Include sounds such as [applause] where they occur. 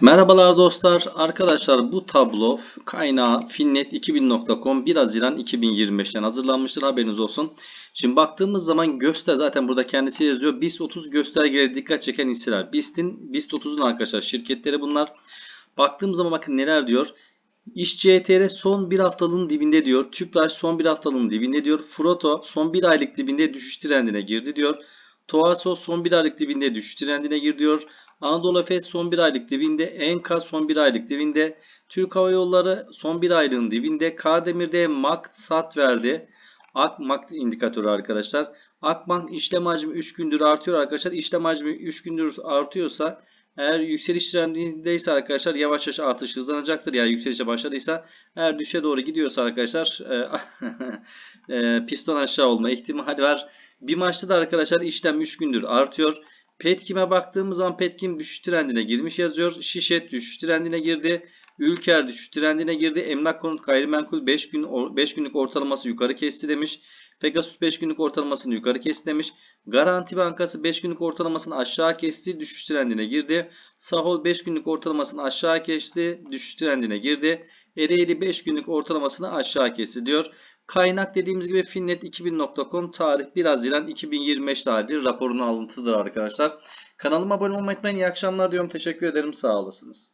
Merhabalar dostlar. Arkadaşlar bu tablo kaynağı finnet2000.com 1 Haziran 2025'ten hazırlanmıştır. Haberiniz olsun. Şimdi baktığımız zaman göster zaten burada kendisi yazıyor. BIST 30 göstergeleri dikkat çeken hisseler. BIST'in BIST 30'un arkadaşlar şirketleri bunlar. Baktığımız zaman bakın neler diyor. İş CTR son bir haftalığın dibinde diyor. Tüpraş son bir haftalığın dibinde diyor. Froto son bir aylık dibinde düşüş trendine girdi diyor. Toaso son bir aylık dibinde düşüş trendine girdi diyor. Anadolu Efes son bir aylık dibinde. Enka son bir aylık dibinde. Türk Hava Yolları son bir aylığın dibinde. Kardemir'de MAK sat verdi. Akmak indikatörü arkadaşlar. Akbank işlem hacmi 3 gündür artıyor arkadaşlar. İşlem hacmi 3 gündür artıyorsa eğer yükseliş trendindeyse arkadaşlar yavaş yavaş artış hızlanacaktır. Yani yükselişe başladıysa eğer düşe doğru gidiyorsa arkadaşlar e, [laughs] e, piston aşağı olma ihtimali var. Bir maçta da arkadaşlar işlem 3 gündür artıyor. Petkim'e baktığımız zaman Petkim düşüş trendine girmiş yazıyor. Şişet düşüş trendine girdi. Ülker düşüş trendine girdi. Emlak konut gayrimenkul 5 gün 5 günlük ortalaması yukarı kesti demiş. Pegasus 5 günlük ortalamasını yukarı kesti demiş. Garanti Bankası 5 günlük ortalamasını aşağı kesti. Düşüş trendine girdi. Sahol 5 günlük ortalamasını aşağı kesti. Düşüş trendine girdi. Ereğli 5 günlük ortalamasını aşağı kesti diyor. Kaynak dediğimiz gibi finnet2000.com tarih 1 Haziran 2025 tarihli raporun alıntıdır arkadaşlar. Kanalıma abone olmayı unutmayın. İyi akşamlar diyorum. Teşekkür ederim. Sağ olasınız.